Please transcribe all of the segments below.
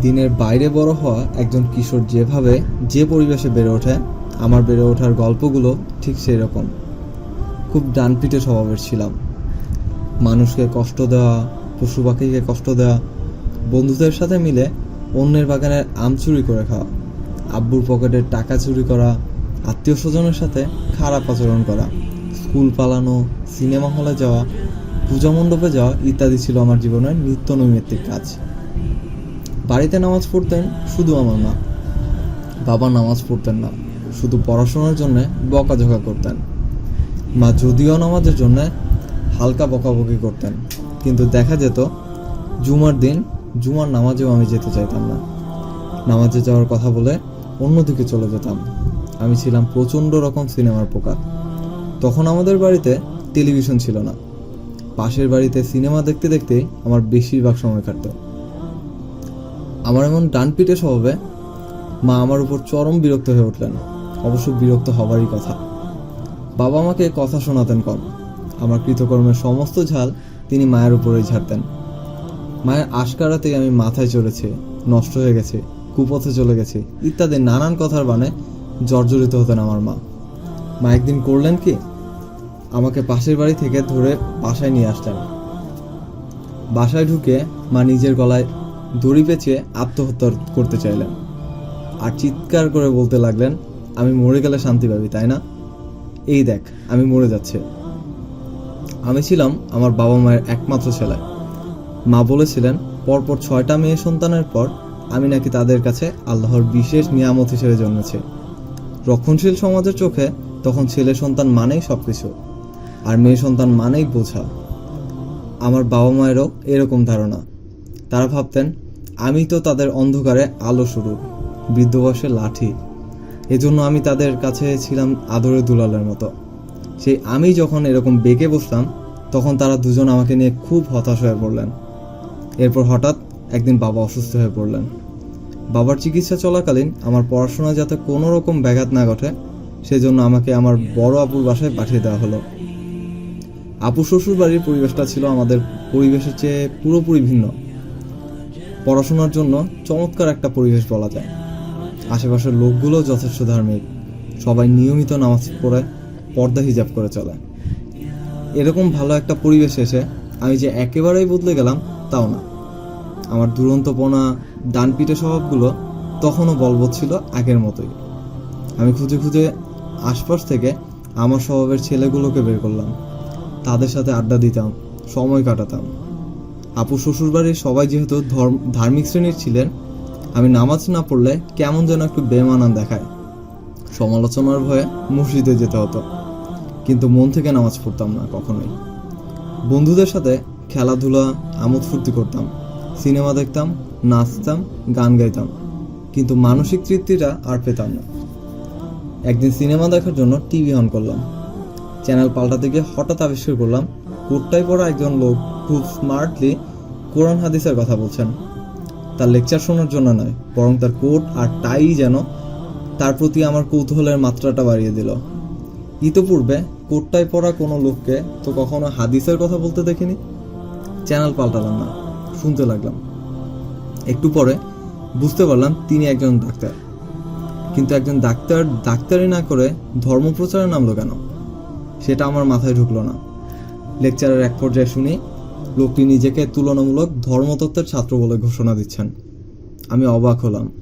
দিনের বাইরে বড় হওয়া একজন কিশোর যেভাবে যে পরিবেশে বেড়ে ওঠে, আমার বেড়ে ওঠার গল্পগুলো ঠিক সেই রকম খুব ডানপিটে স্বভাবের ছিলাম। মানুষকে কষ্ট দেওয়া, পশু পাখিকে কষ্ট দেওয়া, বন্ধুদের সাথে মিলে অন্যের বাগানের আম চুরি করে খাওয়া, আব্বুর পকেটের টাকা চুরি করা, আত্মীয় স্বজনের সাথে খারাপ আচরণ করা, স্কুল পালানো, সিনেমা হলে যাওয়া, পূজা মণ্ডপে যাওয়া ইত্যাদি ছিল আমার জীবনের নিত্য নৈমিত্তিক কাজ। বাড়িতে নামাজ পড়তেন শুধু আমার মা। বাবা নামাজ পড়তেন না, শুধু পড়াশোনার জন্য বকাঝকা করতেন। মা যদিও নামাজের জন্য হালকা বকাবকি করতেন, কিন্তু দেখা যেত জুমার দিন জুমার নামাজেও আমি যেতে চাইতাম না। নামাজে যাওয়ার কথা বলে অন্যদিকে চলে যেতাম। আমি ছিলাম প্রচণ্ড রকম সিনেমার পোকা তখন আমাদের বাড়িতে টেলিভিশন ছিল না। পাশের বাড়িতে সিনেমা দেখতে দেখতে আমার বেশিরভাগ সময় কাটতো। আমার এমন ডানপিটে স্বভাবে মা আমার উপর চরম বিরক্ত হয়ে উঠলেন। অবশ্য বিরক্ত হবারই কথা। বাবা আমাকে কথা শোনাতেন কম। আমার কৃতকর্মের সমস্ত ঝাল তিনি মায়ের উপরেই ঝাড়তেন। মায়ের আশকারাতেই আমি মাথায় চড়েছি, নষ্ট হয়ে গেছে, কুপথে চলে গেছে, ইত্যাদি নানান কথার বানে জর্জরিত হতেন আমার মা। মা একদিন করলেন কি? আমাকে পাশের বাড়ি থেকে ধরে বাসায় নিয়ে আসলেন। বাসায় ঢুকে মা নিজের গলায় দড়ি পেঁচিয়ে আত্মহত্যা করতে চাইলেন। আর চিৎকার করে বলতে লাগলেন, আমি মরে গেলে শান্তি পাবি, তাই না? এই দেখ, আমি মরে যাচ্ছে। আমি ছিলাম আমার বাবা মায়ের একমাত্র ছেলে। মা বলেছিলেন, পরপর ছয়টা মেয়ে সন্তানের পর আমি নাকি তাদের কাছে আল্লাহর বিশেষ নিয়ামত হিসেবে জন্মেছে। রক্ষণশীল সমাজের চোখে তখন ছেলে সন্তান মানেই সব কিছু আর মেয়ে সন্তান মানেই বোঝা। আমার বাবা মায়েরও এরকম ধারণা। তারা ভাবতেন, আমি তো তাদের অন্ধকারে আলো শুরু বৃদ্ধ বয়সে লাঠি। এজন্য আমি তাদের কাছে ছিলাম আদরে দুলালের মতো। সেই আমি যখন এরকম বেঁকে বসলাম, তখন তারা দুজন আমাকে নিয়ে খুব হতাশ হয়ে পড়লেন। এরপর হঠাৎ একদিন বাবা অসুস্থ হয়ে পড়লেন। বাবার চিকিৎসা চলাকালীন আমার পড়াশোনা যাতে কোনো রকম ব্যাঘাত না ঘটে, সেজন্য আমাকে আমার বড় আপুর বাসায় পাঠিয়ে দেওয়া হলো। আপু শ্বশুর বাড়ির পরিবেশটা ছিল আমাদের পরিবেশের চেয়ে পুরোপুরি ভিন্ন। পড়াশোনার জন্য চমৎকার একটা পরিবেশ বলা যায়। আশেপাশের লোকগুলো যথেষ্ট ধার্মিক। সবাই নিয়মিত নামাজ পড়ে, পর্দা হিজাব করে চলে। এরকম ভালো একটা পরিবেশ এসে আমি যে একেবারেই বদলে গেলাম, তাও না। আমার দুরন্তপনা, ডানপিটে স্বভাবগুলো তখনও বলবৎ ছিল আগের মতোই। আমি খুঁজে খুঁজে আশপাশ থেকে আমার স্বভাবের ছেলেগুলোকে বের করলাম। তাদের সাথে আড্ডা দিতাম, সময় কাটাতাম। আপু শ্বশুরবাড়ির সবাই যেহেতু ধর্ম ধার্মিক শ্রেণির ছিলেন, আমি নামাজ না পড়লে কেমন যেন একটু বেমানান দেখায়। সমালোচনার ভয়ে মসজিদে যেতে হতো, কিন্তু মন থেকে নামাজ পড়তাম না কখনোই। বন্ধুদের সাথে খেলাধুলা আমোদ ফুর্তি করতাম, সিনেমা দেখতাম, নাচতাম, গান গাইতাম, কিন্তু মানসিক তৃপ্তিটা আর পেতাম না। একদিন সিনেমা দেখার জন্য টিভি অন করলাম, চ্যানেল পাল্টাতে গিয়ে হঠাৎ আবিষ্কার করলাম কোটটাই পড়া একজন লোক খুব স্মার্টলি কোরআন হাদিসের কথা বলছেন। তার লেকচার শোনার জন্য নয়, বরং তার কোট আর টাই যেন তার প্রতি আমার কৌতূহলের মাত্রাটা বাড়িয়ে দিল। ইতোপূর্বে কোটটাই পড়া কোনো লোককে তো কখনো হাদিসের কথা বলতে দেখিনি। চ্যানেল পাল্টালাম না, শুনতে লাগলাম। একটু পরে বুঝতে পারলাম তিনি একজন ডাক্তার। কিন্তু একজন ডাক্তার, ডাক্তারি না করে ধর্মপ্রচারে নামলো কেন সেটা আমার মাথায় ঢুকলো না। লেকচারের এক পর্যায়ে শুনি, লোকটি নিজেকে তুলনামূলক ধর্মতত্ত্বের ছাত্র বলে ঘোষণা দিচ্ছেন। আমি অবাক হলাম।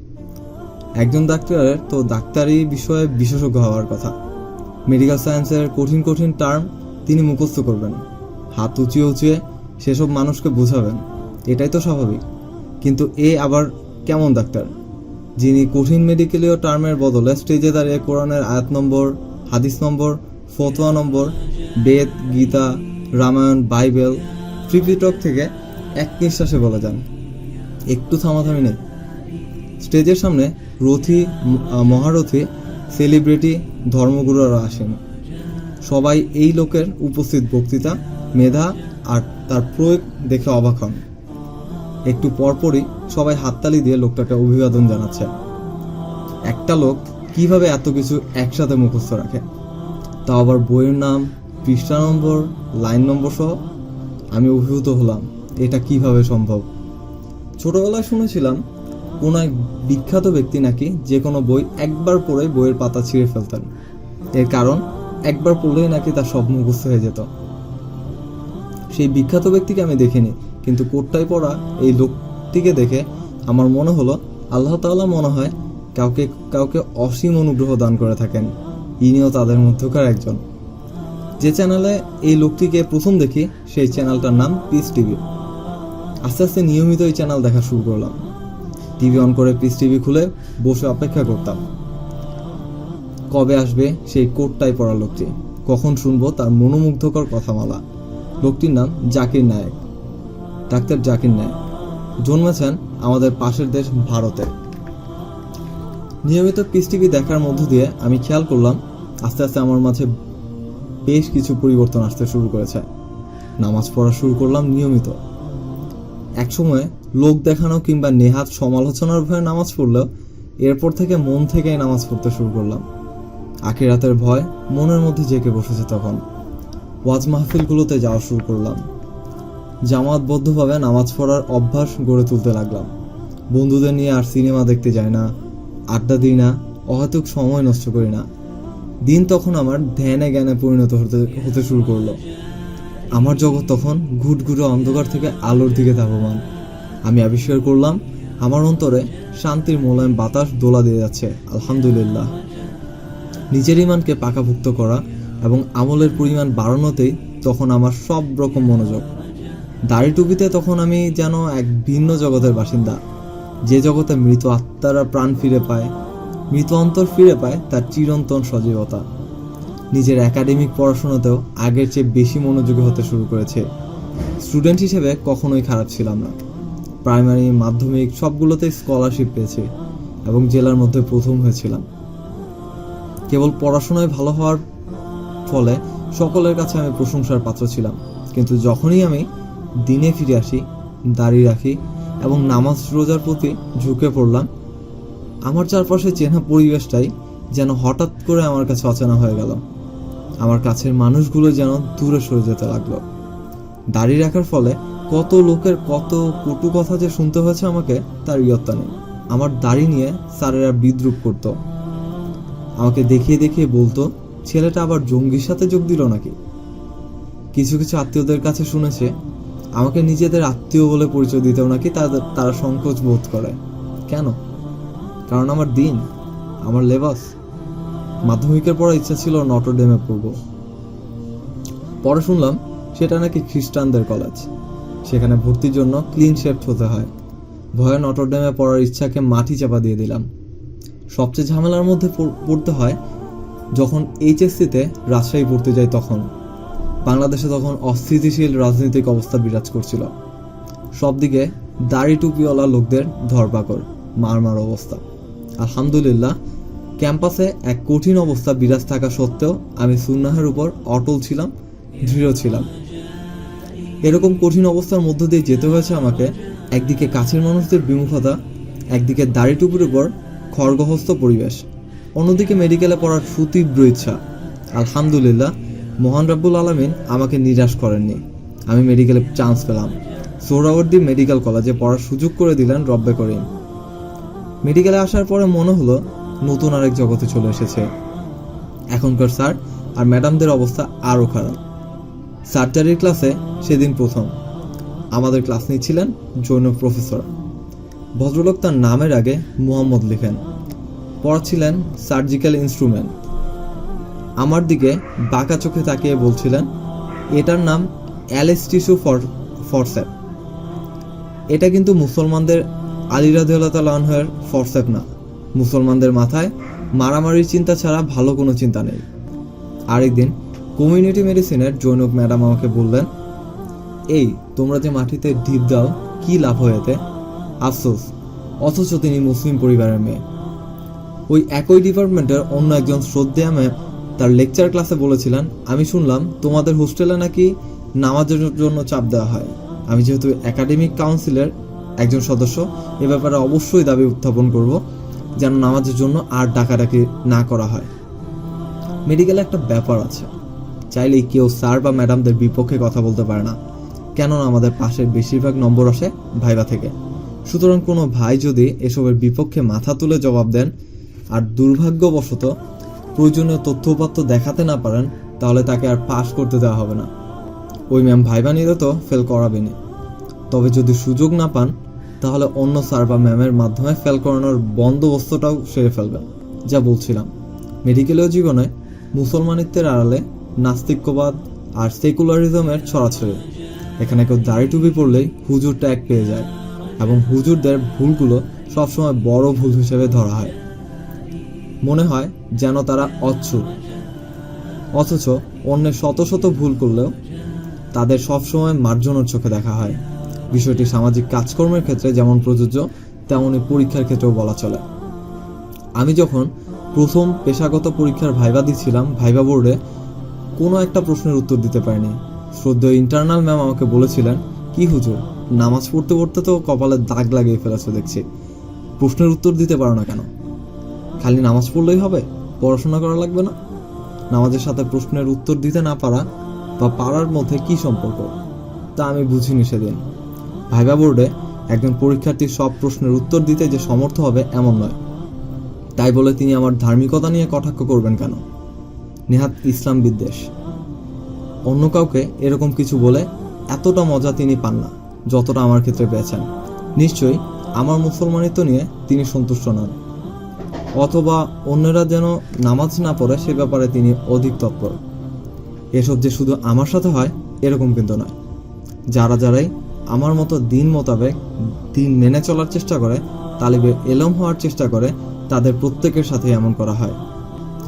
একজন ডাক্তারের তো ডাক্তারি বিষয়ে বিশেষজ্ঞ হওয়ার কথা। মেডিকেল সায়েন্সের কঠিন কঠিন টার্ম তিনি মুখস্থ করবেন। হাত উঁচিয়ে উঁচিয়ে সেসব মানুষকে বোঝাবেন। এটাই তো স্বাভাবিক। কিন্তু এ আবার কেমন ডাক্তার? যিনি কঠিন মেডিকেলীয় টার্মের বদলে স্টেজে দাঁড়িয়ে কোরআনের আয়াত নম্বর, হাদিস নম্বর, ফতোয়া নম্বর, বেদ, গীতা রামায়ণ, বাইবেল, ত্রিপিটক থেকে এক নিঃশ্বাসে বলা যান। একটু থামাথামি নেই। স্টেজের সামনে রথী মহারথী, সেলিব্রিটি, ধর্মগুরুরা আসেন। সবাই এই লোকের উপস্থিত বক্তৃতা, মেধা আর তার প্রয়োগ দেখে অবাক হন। একটু পরপরই সবাই হাততালি দিয়ে লোকটাকে অভিবাদন জানাচ্ছে। একটা লোক কীভাবে এত কিছু একসাথে মুখস্থ রাখে? তা আবার বইয়ের নাম পৃষ্ঠা নম্বর, লাইন নম্বর সহ আমি অভিভূত হলাম এটা কীভাবে সম্ভব। ছোটবেলায় শুনেছিলাম, কোনো এক বিখ্যাত ব্যক্তি নাকি যে কোনো বই একবার পড়ে বইয়ের পাতা ছিঁড়ে ফেলতেন। এর কারণ, একবার পড়লেই নাকি তার সব মুখস্থ হয়ে যেত। সেই বিখ্যাত ব্যক্তিকে আমি দেখিনি, কিন্তু কোটটাই পড়া এই লোকটিকে দেখে আমার মনে হলো, আল্লাহ তাআলা মনে হয় কাউকে কাউকে অসীম অনুগ্রহ দান করে থাকেন। ইনিও তাদের মধ্যকার একজন। যে চ্যানেলে এই লোকটিকে প্রথম দেখি, সেই চ্যানেলটার নাম পিস টিভি আস্তে আস্তে নিয়মিত এই চ্যানেল দেখা শুরু করলাম। টিভি অন করে পিস টিভি খুলে বসে অপেক্ষা করতাম। কবে আসবে সেই কোটটাই পড়া লোকটি? কখন শুনব তার মনোমুগ্ধকর কথামালা? লোকটির নাম জাকির নায়েক। ডাক্তার জাকির নায়েক। জন্মেছেন আমাদের পাশের দেশ ভারতে। নিয়মিত পিস টিভি দেখার মধ্য দিয়ে আমি খেয়াল করলাম, আস্তে আস্তে আমার মাঝে বেশ কিছু পরিবর্তন আসতে শুরু করেছে। নামাজ পড়া শুরু করলাম নিয়মিত। একসময় লোক দেখানো কিংবা নেহাত সমালোচনার ভয়ে নামাজ পড়লেও এরপর থেকে মন থেকেই নামাজ পড়তে শুরু করলাম। আখিরাতের ভয় মনের মধ্যে জেঁকে বসেছে তখন। ওয়াজ মাহফিলগুলোতে যাওয়া শুরু করলাম। জামাতবদ্ধভাবে নামাজ পড়ার অভ্যাস গড়ে তুলতে লাগলাম। বন্ধুদের নিয়ে আর সিনেমা দেখতে যাই না, আড্ডা দিই না, অহেতুক সময় নষ্ট করি না। দিন তখন আমার ধ্যানে জ্ঞানে পরিণত হতে হতে শুরু করল। আমার জগৎ তখন ঘুটঘুটে অন্ধকার থেকে আলোর দিকে ধাবমান। আমি আবিষ্কার করলাম, আমার অন্তরে শান্তির মোলায়েম বাতাস দোলা দিয়ে যাচ্ছে, আলহামদুলিল্লাহ। নিজের ইমানকে পাকাভুক্ত করা এবং আমলের পরিমাণ বাড়ানোতেই তখন আমার সব রকম মনোযোগ। দাড়ি টুপিতে তখন আমি যেন এক ভিন্ন জগতের বাসিন্দা, যে জগতে মৃত আত্মারা প্রাণ ফিরে পায় মৃত অন্তর ফিরে পায় তার চিরন্তন সজীবতা। নিজের একাডেমিক পড়াশোনাতেও আগের চেয়ে বেশি মনোযোগী হতে শুরু করেছে। স্টুডেন্ট হিসেবে কখনোই খারাপ ছিলাম না। প্রাইমারি, মাধ্যমিক সবগুলোতেই স্কলারশিপ পেয়েছি এবং জেলার মধ্যে প্রথম হয়েছিলাম। কেবল পড়াশোনায় ভালো হওয়ার ফলে সকলের কাছে আমি প্রশংসার পাত্র ছিলাম। কিন্তু যখনই আমি দিনে ফিরে আসি দাড়ি রাখি এবং নামাজ রোজার প্রতি ঝুঁকে পড়লাম আমার চারপাশে চেনা পরিবেশটাই যেন হঠাৎ করে আমার কাছে অচেনা হয়ে গেল। আমার কাছের মানুষগুলো যেন দূরে সরে যেতে লাগল। দাড়ি রাখার ফলে কত লোকের কত কটু কথা যে শুনতে হয়েছে আমাকে, তার ইয়ত্তা নেই। আমার দাড়ি নিয়ে স্যারেরা বিদ্রুপ করতো। আমাকে দেখিয়ে দেখিয়ে বলতো, ছেলেটা আবার জঙ্গির সাথে যোগ দিল নাকি? কিছু কিছু আত্মীয়দের কাছে শুনেছে, আমাকে নিজেদের আত্মীয় বলে পরিচয় দিতেও নাকি তাদের, তারা সংকোচ বোধ করে। কেন? কারণ আমার দিন, আমার লেবাস, মাধ্যমিকের পড়ার ইচ্ছা ছিল নটরডেমে পড়ব। পরে শুনলাম সেটা নাকি খ্রিস্টানদের কলেজ, সেখানে ভর্তির জন্য ক্লিন শেফট হতে হয়। ভয়ে নটরডেমে পড়ার ইচ্ছাকে মাটি চাপা দিয়ে দিলাম। সবচেয়ে ঝামেলার মধ্যে পড়তে হয় যখন এইচএসসিতে রাজশাহী পড়তে যাই তখন। বাংলাদেশে তখন অস্থিতিশীল রাজনৈতিক অবস্থা বিরাজ করছিল। সবদিকে দাড়ি টুপিওয়ালা লোকদের ধরপাকড়, মারমার অবস্থা। আলহামদুলিল্লাহ, ক্যাম্পাসে এক কঠিন অবস্থা বিরাজ থাকা সত্ত্বেও আমি সুন্নাহের উপর অটল ছিলাম, দৃঢ় ছিলাম। এরকম কঠিন অবস্থার মধ্য দিয়ে যেতে হয়েছে আমাকে একদিকে কাছের মানুষদের বিমুখতা, একদিকে দাড়ি টুপির উপর খড়গহস্ত পরিবেশ, অন্যদিকে মেডিকেলে পড়ার সুতীব্র ইচ্ছা। আলহামদুলিল্লাহ, মহান রাব্বুল আলমিন আমাকে নিরাশ করেননি। আমি মেডিকেলে চান্স পেলাম। সোহরাওয়ার্দী মেডিকেল কলেজে পড়ার সুযোগ করে দিলেন রব্বে করিম। মেডিকেলে আসার পরে মনে হলো নতুন আরেক জগতে চলে এসেছে। এখনকার স্যার আর ম্যাডামদের অবস্থা আরও খারাপ। সার্জারির ক্লাসে সেদিন প্রথম। আমাদের ক্লাস নিচ্ছিলেন জৈন প্রফেসর। ভদ্রলোক তার নামের আগে মুহাম্মদ লিখেন। পড়াচ্ছিলেন সার্জিক্যাল ইনস্ট্রুমেন্ট। আমার দিকে বাঁকা চোখে তাকিয়ে বলছিলেন, এটার নাম অ্যালেস টিস্যু ফর, ফরসেপ। এটা কিন্তু মুসলমানদের আলী রাদিউল্লাহর ফরসেপ না। মুসলমানদের মাথায় মারামারির চিন্তা ছাড়া ভালো কোনো চিন্তা নেই। আরেকদিন কমিউনিটি মেডিসিনের জৈনক ম্যাডাম আমাকে বললেন, এই, তোমরা যে মাটিতে ঢিপ দাও, কি লাভ হয়েতে আফসোস, অথচ তিনি মুসলিম পরিবারের মেয়ে। ওই একই ডিপার্টমেন্টের অন্য একজন শ্রদ্ধেয়া ম্যাম তার লেকচার ক্লাসে বলেছিলেন, আমি শুনলাম তোমাদের হোস্টেলে নাকি নামাজের জন্য চাপ দেওয়া হয়। আমি যেহেতু একাডেমিক কাউন্সিলের একজন সদস্য, এ ব্যাপারে অবশ্যই দাবি উত্থাপন করব, যেন নামাজের জন্য আর ডাকাডাকি না করা হয়। মেডিকেলে একটা ব্যাপার আছে, চাইলেই কেউ স্যার বা ম্যাডামদের বিপক্ষে কথা বলতে পারে না, কেননা আমাদের পাশের বেশিরভাগ নম্বর আসে ভাইবা থেকে। সুতরাং কোনো ভাই যদি এসবের বিপক্ষে মাথা তুলে জবাব দেন আর দুর্ভাগ্যবশত প্রয়োজনীয় তথ্যপাত্র দেখাতে না পারেন, তাহলে তাকে আর পাশ করতে দেওয়া হবে না। ওই ম্যাম ভাইবা নিলে তো ফেল করাবেনি তবে যদি সুযোগ না পান তাহলে অন্য স্যার বা ম্যামের মাধ্যমে ফেল করানোর বন্দোবস্তটাও সেরে ফেলবেন যা বলছিলাম। মেডিকেলীয় জীবনে মুসলমানিত্বের আড়ালে নাস্তিক্যবাদ আর সেকুলারিজমের ছড়াছড়ি। এখানে কেউ দাড়ি টুপি পরলেই হুজুর ট্যাগ পেয়ে যায় এবং হুজুরদের ভুলগুলো সবসময় বড় ভুল হিসেবে ধরা হয়। মনে হয় যেন তারা অচ্ছুত। অথচ অন্যের শত শত ভুল করলেও তাদের সবসময় মার্জনের চোখে দেখা হয়। বিষয়টি সামাজিক কাজকর্মের ক্ষেত্রে যেমন প্রযোজ্য, তেমনি পরীক্ষার ক্ষেত্রেও বলা চলে। আমি যখন প্রথম পেশাগত পরীক্ষার ভাইবা দিচ্ছিলাম ভাইবা বোর্ডে, কোনো একটা প্রশ্নের উত্তর দিতে পারিনি। শ্রদ্ধেয় ইন্টারনাল ম্যাম আমাকে বলেছিলেন, কি হুজুর, নামাজ পড়তে পড়তে তো কপালে দাগ লাগিয়ে ফেলেছো দেখছি। প্রশ্নের উত্তর দিতে পারো না কেন? খালি নামাজ পড়লেই হবে, পড়াশোনা করা লাগবে না। নামাজের সাথে প্রশ্নের উত্তর দিতে না পারা বা পারার মধ্যে কি সম্পর্ক? তা আমি বুঝিনি সেদিন। ভাইবা বোর্ডে একজন পরীক্ষার্থী সব প্রশ্নের উত্তর দিতে যে সমর্থ হবে এমন নয়। তাই বলে তিনি আমার ধার্মিকতা নিয়ে কটাক্ষ করবেন কেন? নেহাত ইসলাম বিদ্বেষ। অন্য কাউকে এরকম কিছু বলে এতটা মজা তিনি পান না, যতটা আমার ক্ষেত্রে পেয়েছেন। নিশ্চয়ই আমার মুসলমানিত্ব নিয়ে তিনি সন্তুষ্ট নন। অথবা অন্যরা যেন নামাজ না পড়ে সে ব্যাপারে তিনি অধিক তৎপর। এসব যে শুধু আমার সাথে হয়, এরকম কিন্তু নয়। যারা যারাই আমার মতো দিন মোতাবেক দিন মেনে চলার চেষ্টা করে, তালিবে এলম হওয়ার চেষ্টা করে, তাদের প্রত্যেকের সাথে এমন করা হয়।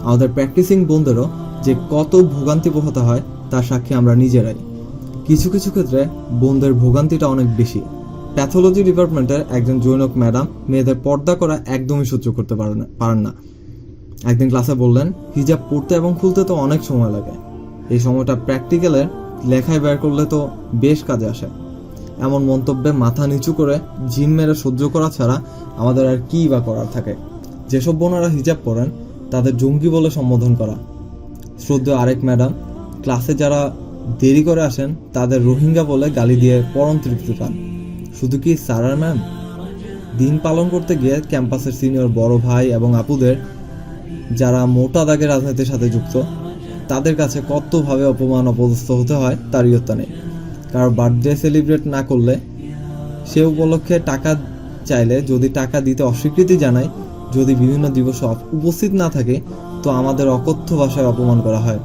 আমাদের প্র্যাকটিসিং বোনদেরও যে কত ভোগান্তি পোহাতে হয়, তার সাক্ষী আমরা নিজেরাই। কিছু কিছু ক্ষেত্রে বোনদের ভোগান্তিটা অনেক বেশি। প্যাথোলজি ডিপার্টমেন্টের একজন জৈনক ম্যাডাম মেয়েদের পর্দা করা একদমই সহ্য করতে পারেন না পারেন না। একদিন ক্লাসে বললেন, হিজাব পড়তে এবং খুলতে তো অনেক সময় লাগে। এই সময়টা প্র্যাকটিক্যালের লেখায় বের করলে তো বেশ কাজে আসে। এমন মন্তব্যে মাথা নিচু করে জিম মেরে সহ্য করা ছাড়া আমাদের আর কী বা করার থাকে? যেসব বোনেরা হিজাব পরেন, তাদের জঙ্গি বলে সম্বোধন করা। শ্রদ্ধেয় আরেক ম্যাডাম, ক্লাসে যারা দেরি করে আসেন, তাদের রোহিঙ্গা বলে গালি দিয়ে পরম তৃপ্তি পান। শুধু কি স্যার আর ম্যাম? দিন পালন করতে গিয়ে ক্যাম্পাসের সিনিয়র বড় ভাই এবং আপুদের, যারা মোটা দাগের রাজনীতির সাথে যুক্ত, তাদের কাছে কতভাবে অপমান, অপদস্থ হতে হয়, তার ইয়ত্তা নেই। কারও বার্থডে সেলিব্রেট না করলে সে উপলক্ষে টাকা চাইলে যদি টাকা দিতে অস্বীকৃতি জানায়, যদি বিভিন্ন দিবসে উপস্থিত না থাকে, তো আমাদের অকথ্য ভাষায় অপমান করা হয়।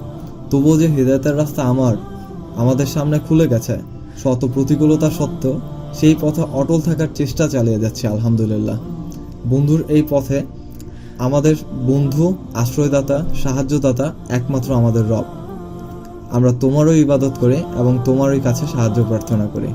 তবুও যে হৃদয়তের রাস্তা আমার, আমাদের সামনে খুলে গেছে। শত প্রতিকূলতা সত্ত্বেও সেই পথে অটল থাকার চেষ্টা চালিয়ে যাচ্ছে, আলহামদুলিল্লাহ। বন্ধুর এই পথে আমাদের বন্ধু, আশ্রয়দাতা, সাহায্যদাতা একমাত্র আমাদের রব। আমরা তোমারও ইবাদত করে এবং তোমারই কাছে সাহায্য প্রার্থনা করি।